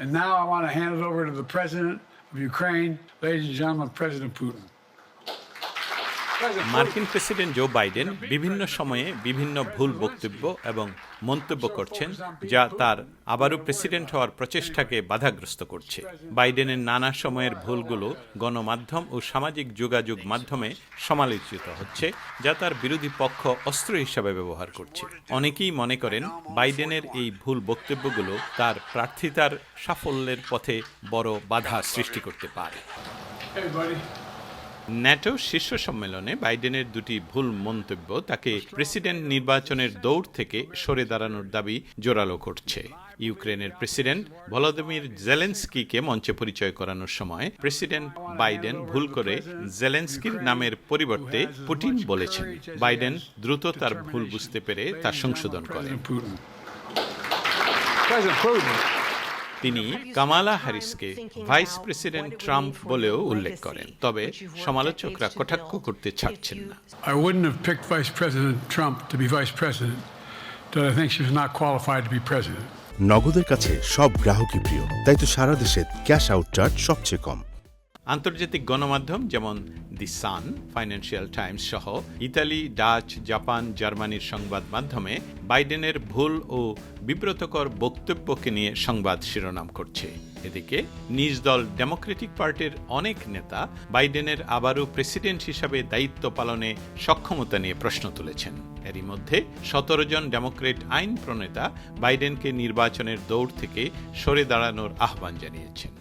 And now I want to hand it over to the President of Ukraine, ladies and gentlemen, President Putin. মার্কিন president Joe Biden বিভিন্ন সময়ে বিভিন্ন ভুল বক্তব্য এবং মন্তব্য করছেন যা তার আবারও প্রেসিডেন্ট হওয়ার প্রচেষ্টাকে বাধাগ্রস্ত করছে। বাইডেনের নানা সময়ের ভুলগুলো গণমাধ্যম ও সামাজিক যোগাযোগ মাধ্যমে সমালোচিত হচ্ছে, যা তার বিরোধী পক্ষ অস্ত্র হিসাবে ব্যবহার করছে। অনেকেই মনে করেন বাইডেনের এই ভুল বক্তব্যগুলো তার প্রার্থিতার সাফল্যের পথে বড় বাধা সৃষ্টি করতে পারে. ন্যাটো শীর্ষ সম্মেলনে বাইডেনের দুটি ভুল মন্তব্য তাকে প্রেসিডেন্ট নির্বাচনের দৌড় থেকে সরে দাঁড়ানোর দাবি জোরালো করছে। ইউক্রেনের প্রেসিডেন্ট ভলোদিমির জেলেন্সকিকে মঞ্চে পরিচয় করানোর সময় প্রেসিডেন্ট বাইডেন ভুল করে জেলেন্সকির নামের পরিবর্তে পুটিন বলেছেন। বাইডেন দ্রুত তার ভুল বুঝতে পেরে তা সংশোধন করেন President Putin. President Putin. তিনি কামালা হ্যারিসকে ভাইস প্রেসিডেন্ট ট্রাম্প বলেও উল্লেখ করেন। তবে সমালোচকরা কটাক্ষ করতে ছাড়ছেন না। I wouldn't have vice president Trump to be vice president but I think be president নগদের কাছে সব গ্রাহকই প্রিয় তাই তো সারা দেশে ক্যাশ আউট চার্জ সবচেয়ে কম। আন্তর্জাতিক গণমাধ্যম যেমন দি সান, ফাইন্যান্সিয়াল টাইমস সহ ইতালি, ডাচ, জাপান, জার্মানির সংবাদ মাধ্যমে বাইডেনের ভুল ও বিব্রতকর বক্তব্যকে নিয়ে সংবাদ শিরোনাম করছে। এদিকে, নিজ দল ডেমোক্রেটিক পার্টির অনেক নেতা বাইডেনের আবারও প্রেসিডেন্ট হিসাবে দায়িত্ব পালনে সক্ষমতা নিয়ে প্রশ্ন তুলেছেন। এরই মধ্যে, সতেরো জন ডেমোক্রেট আইন প্রণেতা বাইডেনকে নির্বাচনের দৌড় থেকে সরে দাঁড়ানোর আহ্বান জানিয়েছেন।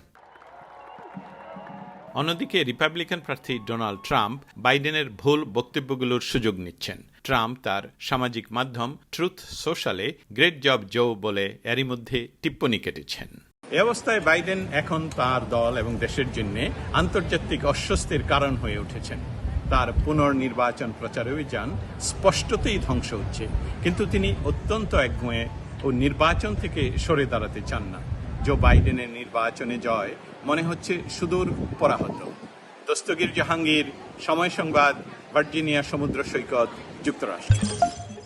অন্যদিকে রিপাবলিকান প্রার্থী ডোনাল্ড ট্রাম্প বাইডেনের ভুল বক্তব্যগুলোর সুযোগ নিচ্ছেন। ট্রাম্প তার সামাজিক মাধ্যম ট্রুথ সোশ্যালে গ্রেট জব জো বলে এরই মধ্যে টিপ্পণী কেটেছেন। এ অবস্থায় বাইডেন এখন তার দল এবং দেশের জন্য আন্তর্জাতিক অস্বস্তির কারণ হয়ে উঠেছেন। তার পুনর্নির্বাচন প্রচার অভিযান স্পষ্টতই ধ্বংস হচ্ছে, কিন্তু তিনি অত্যন্ত একগুঁয়ে ও নির্বাচন থেকে সরে দাঁড়াতে চান না। জো বাইডেনের নির্বাচনে জয়। মনে হচ্ছে সুদূর পরাহত। দস্তগীর জাহাঙ্গীর, সময় সংবাদ, ভার্জিনিয়া সমুদ্র সৈকত, যুক্তরাষ্ট্র।